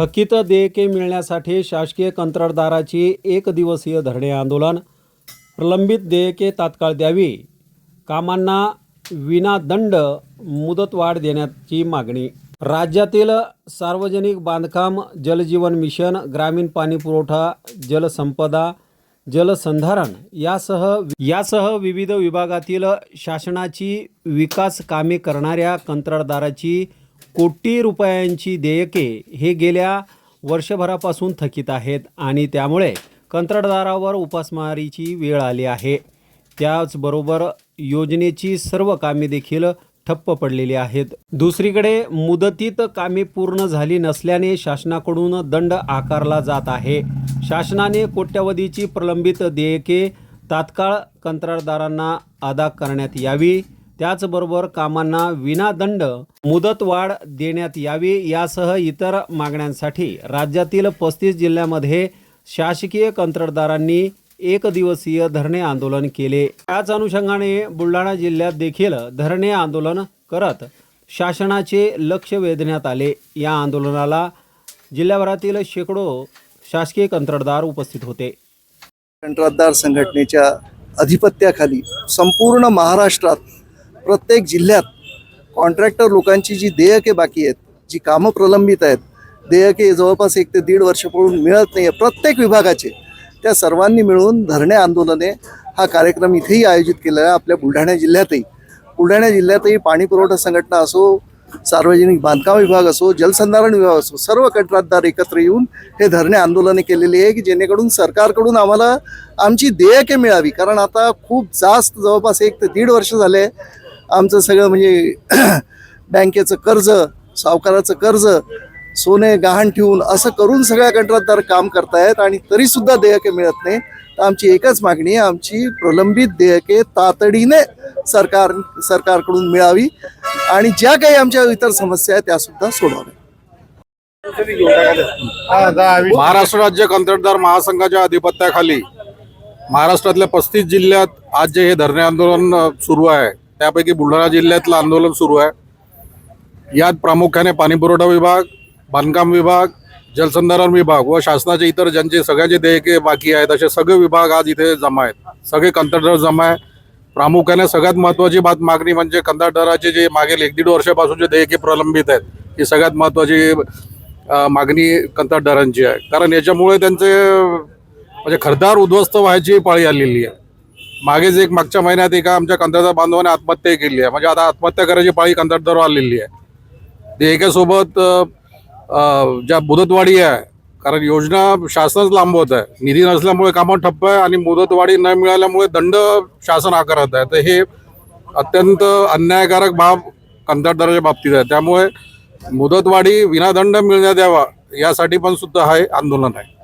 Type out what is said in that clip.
थकीत देयके मिळण्यासाठी शासकीय कंत्राटदाराची एक दिवसीय धरणे आंदोलन. प्रलंबित देयके तात्काळ द्यावी. कामांना विनादंड मुदतवाढ देण्याची मागणी. राज्यातील सार्वजनिक बांधकाम जलजीवन मिशन ग्रामीण पाणीपुरवठा जलसंपदा जलसंधारण यासह यासह विविध विभागातील शासनाची विकास कामे करणाऱ्या कंत्राटदाराची कोटी रुपयांची देयके हे गेल्या वर्षभरापासून थकीत आहेत आणि त्यामुळे कंत्राटदारावर उपासमारीची वेळ आली आहे. त्याचबरोबर योजनेची सर्व कामे देखील ठप्प पडलेली आहेत. दुसरीकडे मुदतीत कामे पूर्ण झाली नसल्याने शासनाकडून दंड आकारला जात आहे. शासनाने कोट्यवधीची प्रलंबित देयके तात्काळ कंत्राटदारांना अदा करण्यात यावी. त्याचबरोबर कामांना विनादंड मुदतवाढ देण्यात यावी यासह इतर मागण्यांसाठी राज्यातील पस्तीस जिल्ह्यामध्ये शासकीय कंत्राटदारांनी एक दिवसीय धरणे आंदोलन केले. त्याच अनुषंगाने बुलढाणा जिल्ह्यात देखील धरणे आंदोलन करत शासनाचे लक्ष वेधण्यात आले. या आंदोलनाला जिल्ह्याभरातील शेकडो शासकीय कंत्राटदार उपस्थित होते. कंत्राटदार संघटनेच्या अधिपत्याखाली संपूर्ण महाराष्ट्रात प्रत्येक जिल्ह्यात कॉन्ट्रॅक्टर लोकांची जी देयके बाकी आहेत जी कामं प्रलंबित आहेत देयके जवळपास एक ते दीड वर्षापूर्वी मिळत नाही आहे प्रत्येक विभागाचे त्या सर्वांनी मिळून धरणे आंदोलने हा कार्यक्रम इथेही आयोजित केलेला आहे आपल्या बुलढाणा जिल्ह्यातही. बुलढाणा जिल्ह्यातही पाणी पुरवठा संघटना असो सार्वजनिक बांधकाम विभाग असो जलसंधारण विभाग असो सर्व कंत्राटदार एकत्र येऊन हे धरणे आंदोलने केलेली आहे की जेणेकरून सरकारकडून आम्हाला आमची देयके मिळावी. कारण आता खूप जास्त जवळपास एक ते दीड वर्ष झाले आमचं सगळं म्हणजे बँकेचं कर्ज सावकाराचं कर्ज सोने गहाण ठेवून असं करून सगळ्या कंत्राटदार काम करतायत आणि तरीसुद्धा देयके मिळत नाही. तर आमची एकच मागणी आहे आमची प्रलंबित देयके तातडीने सरकार सरकारकडून मिळावी आणि ज्या काही आमच्या इतर समस्या आहेत त्या सुद्धा सोडवाव्या महाराष्ट्र राज्य कंत्राटदार महासंघाच्या अधिपत्याखाली महाराष्ट्रातल्या पस्तीस जिल्ह्यात आज जे हे धरणे आंदोलन सुरू आहे. त्यापैकी बुलढाणा जिल्ह्यातलं आंदोलन सुरू आहे. यात प्रामुख्याने पाणीपुरवठा विभाग बांधकाम विभाग जलसंधारण विभाग व शासनाचे इतर ज्यांचे सगळ्याचे देयके बाकी आहेत असे सगळे विभाग आज इथे जमा आहेत. सगळे कंत्राटदार जमा आहे प्रामुख्याने सगळ्यात महत्त्वाची बात मागणी म्हणजे कंत्राटदाराचे जे मागील एक दीड वर्षापासून जे देयके प्रलंबित आहेत ही सगळ्यात महत्त्वाची मागणी कंत्राटदारांची आहे. कारण याच्यामुळे त्यांचे म्हणजे खरदार उद्ध्वस्त व्हायची पाळी आलेली आहे. मागेच एक मागच्या महिन्यात एका आमच्या कंत्राटदार बांधवाने आत्महत्या केली आहे. म्हणजे आता आत्महत्या करायची पाळी कंत्राटदारावर आलेली आहे. ते एकासोबत ज्या मुदतवाढी आहे कारण योजना शासनच लांबवत आहे. निधी नसल्यामुळे कामं ठप्प आहे आणि मुदतवाढी न मिळाल्यामुळे दंड शासन आकारत आहे. तर हे अत्यंत अन्यायकारक बाब कंत्राटदाराच्या बाबतीत आहे. त्यामुळे मुदतवाढी विनादंड मिळण्यात यावा यासाठी पण सुद्धा हा आंदोलन आहे.